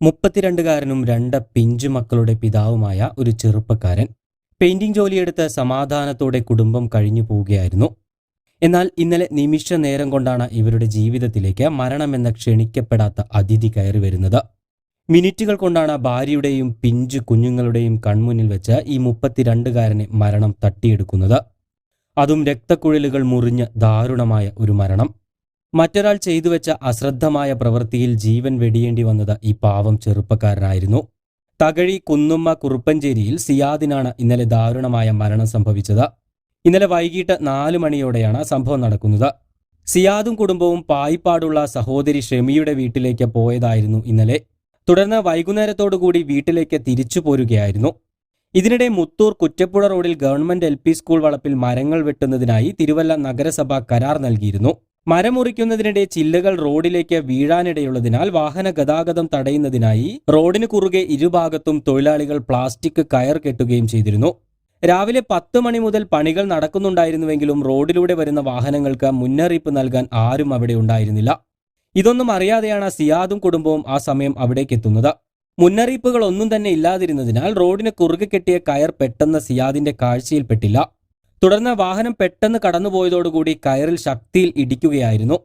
മുപ്പത്തിരണ്ടുകാരനും രണ്ട് പിഞ്ചു മക്കളുടെ പിതാവുമായ ഒരു ചെറുപ്പക്കാരൻ പെയിന്റിംഗ് ജോലിയെടുത്ത് സമാധാനത്തോടെ കുടുംബം കഴിഞ്ഞു പോവുകയായിരുന്നു. എന്നാൽ ഇന്നലെ നിമിഷ നേരം കൊണ്ടാണ് ഇവരുടെ ജീവിതത്തിലേക്ക് മരണമെന്ന ക്ഷണിക്കപ്പെടാത്ത അതിഥി കയറി വരുന്നത്. മിനിറ്റുകൾ കൊണ്ടാണ് ഭാര്യയുടെയും പിഞ്ചു കുഞ്ഞുങ്ങളുടെയും കൺമുന്നിൽ വെച്ച് ഈ മുപ്പത്തിരണ്ടുകാരനെ മരണം തട്ടിയെടുക്കുന്നത്. അതും രക്തക്കുഴലുകൾ മുറിഞ്ഞ് ദാരുണമായ ഒരു മരണം. മറ്റൊരാൾ ചെയ്തു വെച്ച അശ്രദ്ധമായ പ്രവൃത്തിയിൽ ജീവൻ വെടിയേണ്ടി വന്നത് ഈ പാവം ചെറുപ്പക്കാരനായിരുന്നു. തകഴി കുന്നുമ്മ കുറുപ്പഞ്ചേരിയിൽ സിയാദിനാണ് ഇന്നലെ ദാരുണമായ മരണം സംഭവിച്ചത്. ഇന്നലെ വൈകിട്ട് നാല് മണിയോടെയാണ് സംഭവം നടക്കുന്നത്. സിയാദും കുടുംബവും പായിപ്പാടുള്ള സഹോദരി ഷെമിയുടെ വീട്ടിലേക്ക് പോയതായിരുന്നു ഇന്നലെ. തുടർന്ന് വൈകുന്നേരത്തോടുകൂടി വീട്ടിലേക്ക് തിരിച്ചു പോരുകയായിരുന്നു. ഇതിനിടെ മുത്തൂർ കുറ്റപ്പുഴ റോഡിൽ ഗവൺമെന്റ് എൽ സ്കൂൾ വളപ്പിൽ മരങ്ങൾ വെട്ടുന്നതിനായി തിരുവല്ല നഗരസഭ കരാർ നൽകിയിരുന്നു. മരം മുറിക്കുന്നതിനിടെ ചില്ലകൾ റോഡിലേക്ക് വീഴാനിടയുള്ളതിനാൽ വാഹന ഗതാഗതം തടയുന്നതിനായി റോഡിന് കുറുകെ ഇരുഭാഗത്തും തൊഴിലാളികൾ പ്ലാസ്റ്റിക് കയർ കെട്ടുകയും ചെയ്തിരുന്നു. രാവിലെ പത്ത് മണി മുതൽ പണികൾ നടക്കുന്നുണ്ടായിരുന്നുവെങ്കിലും റോഡിലൂടെ വരുന്ന വാഹനങ്ങൾക്ക് മുന്നറിയിപ്പ് നൽകാൻ ആരും അവിടെ ഉണ്ടായിരുന്നില്ല. ഇതൊന്നും അറിയാതെയാണ് സിയാദും കുടുംബവും ആ സമയം അവിടേക്ക് എത്തുന്നത്. മുന്നറിയിപ്പുകൾ ഒന്നും തന്നെ ഇല്ലാതിരുന്നതിനാൽ റോഡിന് കുറുകെ കെട്ടിയ കയർ പെട്ടെന്ന് സിയാദിന്റെ കാഴ്ചയിൽപ്പെട്ടില്ല തുടർന്ന് വാഹനം പെട്ടെന്ന് കടന്നുപോയതോടുകൂടി കയറിൽ ശക്തിയിൽ ഇടിക്കുകയായിരുന്നു.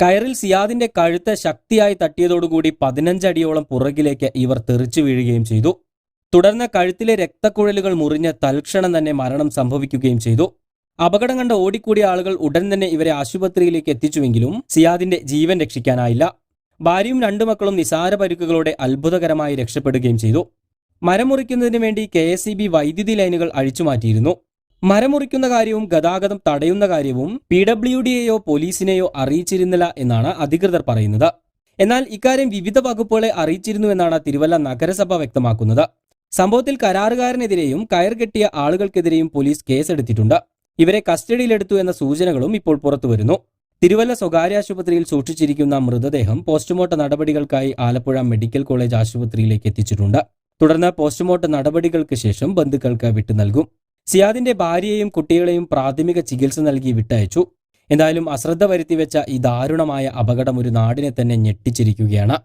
കയറിൽ സിയാദിന്റെ കഴുത്ത് ശക്തിയായി തട്ടിയതോടുകൂടി പതിനഞ്ചടിയോളം പുറകിലേക്ക് ഇവർ തെറിച്ചു വീഴുകയും ചെയ്തു. തുടർന്ന് കഴുത്തിലെ രക്തക്കുഴലുകൾ മുറിഞ്ഞ് തൽക്ഷണം തന്നെ മരണം സംഭവിക്കുകയും ചെയ്തു. അപകടം കണ്ട ഓടിക്കൂടിയ ആളുകൾ ഉടൻ തന്നെ ഇവരെ ആശുപത്രിയിലേക്ക് എത്തിച്ചുവെങ്കിലും സിയാദിന്റെ ജീവൻ രക്ഷിക്കാനായില്ല. ഭാര്യയും രണ്ടു മക്കളും നിസാര പരുക്കുകളോടെ അത്ഭുതകരമായി രക്ഷപ്പെടുകയും ചെയ്തു. മരം മുറിക്കുന്നതിന് വേണ്ടി കെ വൈദ്യുതി ലൈനുകൾ അഴിച്ചുമാറ്റിയിരുന്നു മരം മുറിക്കുന്ന കാര്യവും ഗതാഗതം തടയുന്ന കാര്യവും പി ഡബ്ല്യു ഡിയെയോ പോലീസിനെയോ അറിയിച്ചിരുന്നില്ല എന്നാണ് അധികൃതർ പറയുന്നത്. എന്നാൽ ഇക്കാര്യം വിവിധ വകുപ്പുകളെ അറിയിച്ചിരുന്നുവെന്നാണ് തിരുവല്ല നഗരസഭ വ്യക്തമാക്കുന്നത്. സംഭവത്തിൽ കരാറുകാരനെതിരെയും കയർ കെട്ടിയ ആളുകൾക്കെതിരെയും പോലീസ് കേസെടുത്തിട്ടുണ്ട്. ഇവരെ കസ്റ്റഡിയിലെടുത്തു എന്ന സൂചനകളും ഇപ്പോൾ പുറത്തുവരുന്നു. തിരുവല്ല സ്വകാര്യ ആശുപത്രിയിൽ സൂക്ഷിച്ചിരിക്കുന്ന മൃതദേഹം പോസ്റ്റ്മോർട്ടം നടപടികൾക്കായി ആലപ്പുഴ മെഡിക്കൽ കോളേജ് ആശുപത്രിയിലേക്ക് എത്തിച്ചിട്ടുണ്ട്. തുടർന്ന് പോസ്റ്റ്മോർട്ടം നടപടികൾക്ക് ശേഷം ബന്ധുക്കൾക്ക് വിട്ടു നൽകും. സിയാദിന്റെ ഭാര്യയെയും കുട്ടികളെയും പ്രാഥമിക ചികിത്സ നൽകി വിട്ടയച്ചു. എന്തായാലും അശ്രദ്ധ വരുത്തിവെച്ച ഈ ദാരുണമായ അപകടം ഒരു നാടിനെ തന്നെ ഞെട്ടിച്ചിരിക്കുകയാണ്.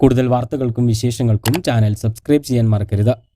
കൂടുതൽ വാർത്തകൾക്കും വിശേഷങ്ങൾക്കും ചാനൽ സബ്സ്ക്രൈബ് ചെയ്യാൻ മറക്കരുത്.